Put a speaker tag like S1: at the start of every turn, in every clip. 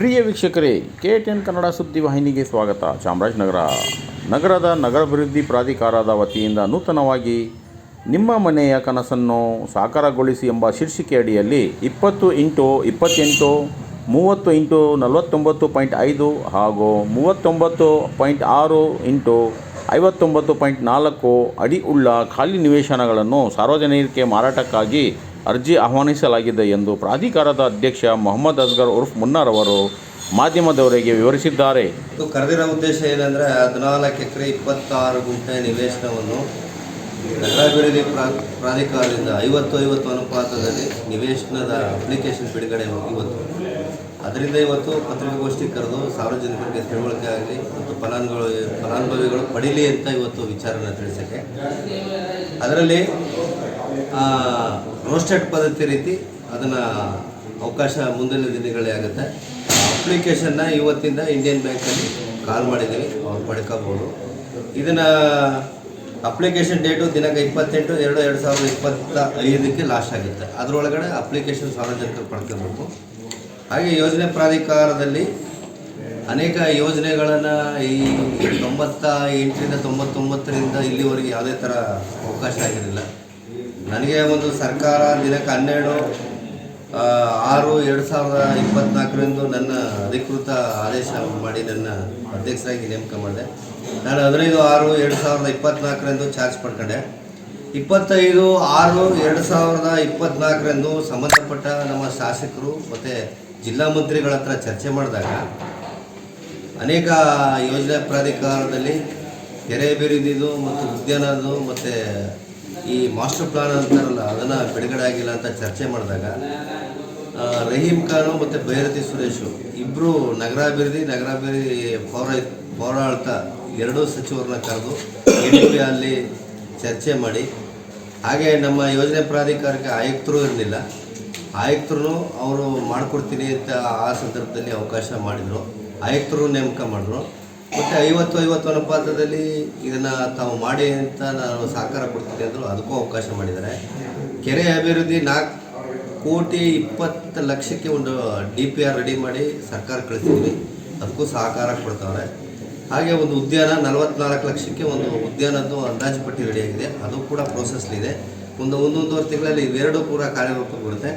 S1: ಪ್ರಿಯ ವೀಕ್ಷಕರೇ, K ten Kannada ಸುದ್ದಿ ವಾಹಿನಿಗೆ ಸ್ವಾಗತ. ಚಾಮರಾಜನಗರ. ನಗರದ ನಗರಾಭಿವೃದ್ಧಿ ಪ್ರಾಧಿಕಾರದ ವತಿಯಿಂದ ನೂತನವಾಗಿ ನಿಮ್ಮ ಮನೆಯ ಕನಸನ್ನು ಸಾಕಾರಗೊಳಿಸಿ ಎಂಬ ಶೀರ್ಷಿಕೆ ಅಡಿಯಲ್ಲಿ ಇಪ್ಪತ್ತು ಇಂಟು ಇಪ್ಪತ್ತೆಂಟು, ಮೂವತ್ತು ಇಂಟು ನಲವತ್ತೊಂಬತ್ತು ಪಾಯಿಂಟ್ ಐದು ಹಾಗೂ ಮೂವತ್ತೊಂಬತ್ತು ಪಾಯಿಂಟ್ ಆರು ಇಂಟು ಐವತ್ತೊಂಬತ್ತು ಪಾಯಿಂಟ್ ನಾಲ್ಕು ಅಡಿ ಉಳ್ಳ ಖಾಲಿ ನಿವೇಶನಗಳನ್ನು ಸಾರ್ವಜನಿಕರಿಗೆ ಮಾರಾಟಕ್ಕಾಗಿ ಅರ್ಜಿ ಆಹ್ವಾನಿಸಲಾಗಿದೆ ಎಂದು ಪ್ರಾಧಿಕಾರದ ಅಧ್ಯಕ್ಷ ಮೊಹಮ್ಮದ್ ಅಸ್ಗರ್ ಉರ್ಫ್ ಮುನ್ನಾರ್ ಅವರು ಮಾಧ್ಯಮದವರಿಗೆ ವಿವರಿಸಿದ್ದಾರೆ.
S2: ಇದು ಕರೆದಿರೋ ಉದ್ದೇಶ ಏನಂದರೆ, ಹದಿನಾಲ್ಕು ಎಕರೆ ಇಪ್ಪತ್ತಾರು ಗುಂಟೆ ನಿವೇಶನವನ್ನು ನಗರಾಭಿವೃದ್ಧಿ ಪ್ರಾ, ಪ್ರಾಧಿಕಾರದಿಂದ ಐವತ್ತು ಐವತ್ತು ಅನುಪಾತದಲ್ಲಿ ನಿವೇಶನದ ಅಪ್ಲಿಕೇಶನ್ ಬಿಡುಗಡೆ ಇವತ್ತು. ಅದರಿಂದ ಇವತ್ತು ಪತ್ರಿಕಾಗೋಷ್ಠಿ ಕರೆದು ಸಾರ್ವಜನಿಕರಿಗೆ ತಿಳುವಳಿಕೆ ಆಗಲಿ ಮತ್ತು ಫಲಾನುಭವಿ, ಫಲಾನುಭವಿಗಳು ಪಡೀಲಿ ಅಂತ ಇವತ್ತು ವಿಚಾರನ ತಿಳಿಸೋಕ್ಕೆ. ಅದರಲ್ಲಿ ರೋಸ್ಟೆಡ್ ಪದ್ಧತಿ ರೀತಿ ಅದನ್ನು ಅವಕಾಶ ಮುಂದಿನ ದಿನಗಳೇ ಆಗುತ್ತೆ. ಅಪ್ಲಿಕೇಶನ್ನ ಇವತ್ತಿಂದ ಇಂಡಿಯನ್ ಬ್ಯಾಂಕಲ್ಲಿ ಕಾಲ್ ಮಾಡಿದ್ದೀವಿ. ಅವ್ರು ಪಡ್ಕೋಬೋದು. ಇದನ್ನು ಅಪ್ಲಿಕೇಶನ್ ಡೇಟು ದಿನಾಂಕ ಇಪ್ಪತ್ತೆಂಟು ಎರಡು ಎರಡು ಸಾವಿರದ ಇಪ್ಪತ್ತ ಐದಕ್ಕೆ ಲಾಸ್ಟ್ ಆಗುತ್ತೆ ಅದರೊಳಗಡೆ ಅಪ್ಲಿಕೇಶನ್ ಸಾರ್ವಜನಿಕರು ಪಡ್ಕೋಬೇಕು. ಹಾಗೆ ಯೋಜನೆ ಪ್ರಾಧಿಕಾರದಲ್ಲಿ ಅನೇಕ ಯೋಜನೆಗಳನ್ನು ಈ ತೊಂಬತ್ತ ಎಂಟರಿಂದ ತೊಂಬತ್ತೊಂಬತ್ತರಿಂದ ಇಲ್ಲಿವರೆಗೆ ಯಾವುದೇ ಥರ ಅವಕಾಶ ಆಗಿರಲಿಲ್ಲ. ನನಗೆ ಒಂದು ಸರ್ಕಾರ ದಿನಕ್ಕೆ ಹನ್ನೆರಡು ಆರು, ಎರಡು ಸಾವಿರದ ಇಪ್ಪತ್ನಾಲ್ಕರಂದು ನನ್ನ ಅಧಿಕೃತ ಆದೇಶ ಮಾಡಿ ನನ್ನ ಅಧ್ಯಕ್ಷರಾಗಿ ನೇಮಕ ಮಾಡಿದೆ. ನಾನು ಹದಿನೈದು, ಆರು, ಎರಡು ಸಾವಿರದ ಇಪ್ಪತ್ನಾಲ್ಕರಂದು ಚಾರ್ಜ್ ಪಡ್ಕೊಂಡೆ. ಇಪ್ಪತ್ತೈದು, ಆರು, ಎರಡು ಸಾವಿರದ ಇಪ್ಪತ್ನಾಲ್ಕರಂದು ಸಂಬಂಧಪಟ್ಟ ನಮ್ಮ ಶಾಸಕರು ಮತ್ತು ಜಿಲ್ಲಾ ಮಂತ್ರಿಗಳ ಹತ್ರ ಚರ್ಚೆ ಮಾಡಿದಾಗ ಅನೇಕ ಯೋಜನಾ ಪ್ರಾಧಿಕಾರದಲ್ಲಿ ಕೆರೆ ಬಿರಿದಿದ್ದು ಮತ್ತು ಉದ್ಯಾನದು ಮತ್ತು ಈ ಮಾಸ್ಟರ್ ಪ್ಲಾನ್ ಅಂತಾರಲ್ಲ, ಅದನ್ನು ಬಿಡುಗಡೆ ಆಗಿಲ್ಲ ಅಂತ ಚರ್ಚೆ ಮಾಡಿದಾಗ ರಹೀಮ್ ರಹೀಂ ಖಾನು ಮತ್ತು ಭೈರತಿ ಸುರೇಶು ಇಬ್ಬರು ನಗರಾಭಿವೃದ್ಧಿ ನಗರಾಭಿವೃದ್ಧಿ ಪೌರ ಪೌರಾಡಳಿತ ಎರಡೂ ಸಚಿವರನ್ನ ಕರೆದು ಎ ಅಲ್ಲಿ ಚರ್ಚೆ ಮಾಡಿ. ಹಾಗೆ ನಮ್ಮ ಯೋಜನೆ ಪ್ರಾಧಿಕಾರಕ್ಕೆ ಆಯುಕ್ತರು ಇರಲಿಲ್ಲ. ಆಯುಕ್ತರು ಅವರು ಮಾಡಿಕೊಡ್ತೀನಿ ಅಂತ ಆ ಸಂದರ್ಭದಲ್ಲಿ ಅವಕಾಶ ಮಾಡಿದರು. ಆಯುಕ್ತರು ನೇಮಕ ಮಾಡಿದ್ರು. ಮತ್ತು ಐವತ್ತು ಐವತ್ತು ಅನುಪಾತದಲ್ಲಿ ಇದನ್ನು ತಾವು ಮಾಡಿ ಅಂತ ನಾನು ಸಹಕಾರ ಕೊಡ್ತೀನಿ ಅಂದರು ಅದಕ್ಕೂ ಅವಕಾಶ ಮಾಡಿದ್ದಾರೆ. ಕೆರೆ ಅಭಿವೃದ್ಧಿ ನಾಲ್ಕು ಕೋಟಿ ಇಪ್ಪತ್ತು ಲಕ್ಷಕ್ಕೆ ಒಂದು ಡಿ ಪಿ ಆರ್ ರೆಡಿ ಮಾಡಿ ಸರ್ಕಾರ ಕಳಿಸಿದ್ವಿ. ಅದಕ್ಕೂ ಸಹಕಾರ ಕೊಡ್ತಾವ್ರೆ. ಹಾಗೆ ಒಂದು ಉದ್ಯಾನ ನಲವತ್ನಾಲ್ಕು ಲಕ್ಷಕ್ಕೆ ಒಂದು ಉದ್ಯಾನದ್ದು ಅಂದಾಜು ಪಟ್ಟಿ ರೆಡಿಯಾಗಿದೆ ಅದು ಕೂಡ ಪ್ರೋಸೆಸ್ಲಿದೆ ಒಂದು ಒಂದೊಂದೂವರೆ ತಿಂಗಳಲ್ಲಿ ಇವೆರಡೂ ಕೂಡ ಕಾರ್ಯರೂಪಕ್ಕೆ ಬರುತ್ತೆ.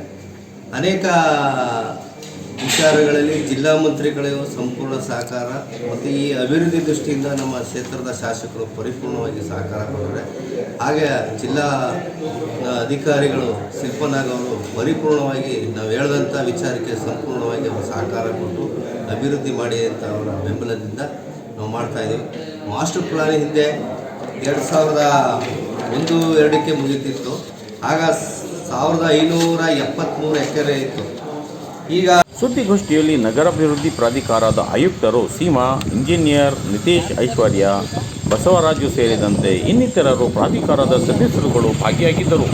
S2: ಅನೇಕ ವಿಚಾರಗಳಲ್ಲಿ ಜಿಲ್ಲಾ ಮಂತ್ರಿಗಳಿಗೂ ಸಂಪೂರ್ಣ ಸಹಕಾರ ಮತ್ತು ಈ ಅಭಿವೃದ್ಧಿ ದೃಷ್ಟಿಯಿಂದ ನಮ್ಮ ಕ್ಷೇತ್ರದ ಶಾಸಕರು ಪರಿಪೂರ್ಣವಾಗಿ ಸಹಕಾರ ಕೊಡ್ತಾರೆ ಹಾಗೆ ಜಿಲ್ಲಾ ಅಧಿಕಾರಿಗಳು ಶಿಲ್ಪನಾಗ್ ಅವರು ಪರಿಪೂರ್ಣವಾಗಿ ನಾವು ಹೇಳಿದಂಥ ವಿಚಾರಕ್ಕೆ ಸಂಪೂರ್ಣವಾಗಿ ಅವರು ಸಹಕಾರ ಕೊಟ್ಟು ಅಭಿವೃದ್ಧಿ ಮಾಡಿ ಅಂತ ಅವರ ಬೆಂಬಲದಿಂದ ನಾವು ಮಾಡ್ತಾ ಇದ್ದೀವಿ. ಮಾಸ್ಟರ್ ಪ್ಲಾನ್ ಹಿಂದೆ ಎರಡು ಸಾವಿರದ ಒಂದು, ಎರಡಕ್ಕೆ ಮುಗಿತಿತ್ತು. ಆಗ ಸಾವಿರದ ಐನೂರ ಎಪ್ಪತ್ತ್ಮೂರು ಎಕರೆ ಇತ್ತು. ಈಗ
S1: ಸುದ್ದಿಗೋಷ್ಠಿಯಲ್ಲಿ ನಗರಾಭಿವೃದ್ಧಿ ಪ್ರಾಧಿಕಾರದ ಆಯುಕ್ತರು ಸೀಮಾ ಇಂಜಿನಿಯರ್ ನಿತೇಶ್ ಐಶ್ವರ್ಯ ಬಸವರಾಜು ಸೇರಿದಂತೆ ಇನ್ನಿತರರು ಪ್ರಾಧಿಕಾರದ ಸದಸ್ಯರುಗಳು ಭಾಗಿಯಾಗಿದ್ದರು.